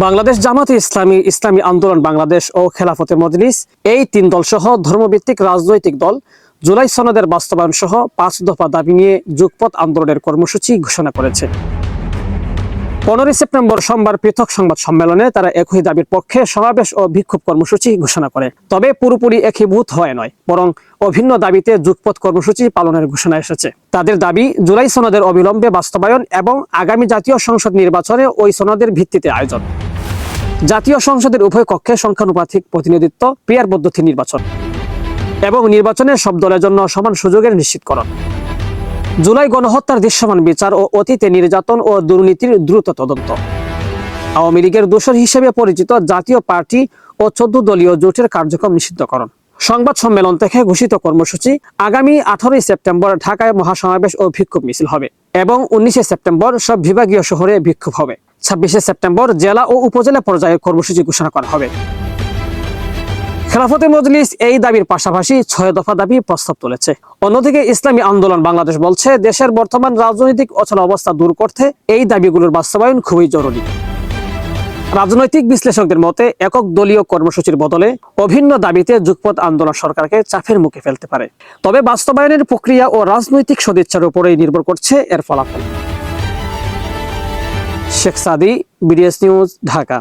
বাংলাদেশ জামাতে ইসলামী ইসলামী আন্দোলন, বাংলাদেশ ও খেলাফতে মজলিস, এই তিন দল সহ ধর্মভিত্তিক রাজনৈতিক দল জুলাই সনদের বাস্তবায়ন সহ পাঁচ দফা দাবি নিয়ে যুগপথ আন্দোলনের কর্মসূচি ঘোষণা করেছে। পনেরোই সেপ্টেম্বর সোমবার পৃথক সংবাদ সম্মেলনে তারা একই দাবির পক্ষে সমাবেশ ও বিক্ষোভ কর্মসূচি ঘোষণা করে। তবে পুরোপুরি একীভূত হয় নয়, বরং অভিন্ন দাবিতে যুগপথ কর্মসূচি পালনের ঘোষণা এসেছে। তাদের দাবি, জুলাই সনদের অবিলম্বে বাস্তবায়ন এবং আগামী জাতীয় সংসদ নির্বাচনে ওই সনদের ভিত্তিতে আয়োজন। জাতীয় সংসদের উভয় কক্ষে সংখ্যানুপাতিক প্রতিনিধিত্ব, পেয়ার পদ্ধতি নির্বাচন এবং নির্বাচনে সব দলের জন্য সমান সুযোগের নিশ্চিতকরণ। জুলাই গণহত্যার দৃশ্যমান বিচার ও অতীতে নির্যাতন ও দুর্নীতির দ্রুত তদন্ত। আওয়ামী লীগের দোষর হিসেবে পরিচিত জাতীয় পার্টি ও চোদ্দ দলীয় জোটের কার্যক্রম নিষিদ্ধকরণ। সংবাদ সম্মেলন থেকে ঘোষিত কর্মসূচি আগামী আঠারোই সেপ্টেম্বর ঢাকায় মহাসমাবেশ ও বিক্ষোভ মিছিল হবে এবং উনিশে সেপ্টেম্বর সব বিভাগীয় শহরে বিক্ষোভ হবে। ছাব্বিশে সেপ্টেম্বর জেলা ও উপজেলা পর্যায়ে কর্মসূচি ঘোষণা করা হবে। খেলাফতে মজলিস এই দাবির পাশাপাশি ছয় দফা দাবি প্রস্তাব তুলেছে। অন্যদিকে ইসলামী আন্দোলন বাংলাদেশ বলছে, দেশের বর্তমান রাজনৈতিক অচল অবস্থা দূর করতে এই দাবিগুলোর বাস্তবায়ন খুবই জরুরি। রাজনৈতিক বিশ্লেষকদের মতে, একক দলীয় কর্মসূচির বদলে অভিন্ন দাবিতে যুগপথ আন্দোলন সরকারকে চাপের মুখে ফেলতে পারে। তবে বাস্তবায়নের প্রক্রিয়া ও রাজনৈতিক সদিচ্ছার উপরেই নির্ভর করছে এর ফলাফল। শেখ সাদি বিডিএস নিউজ ঢাকা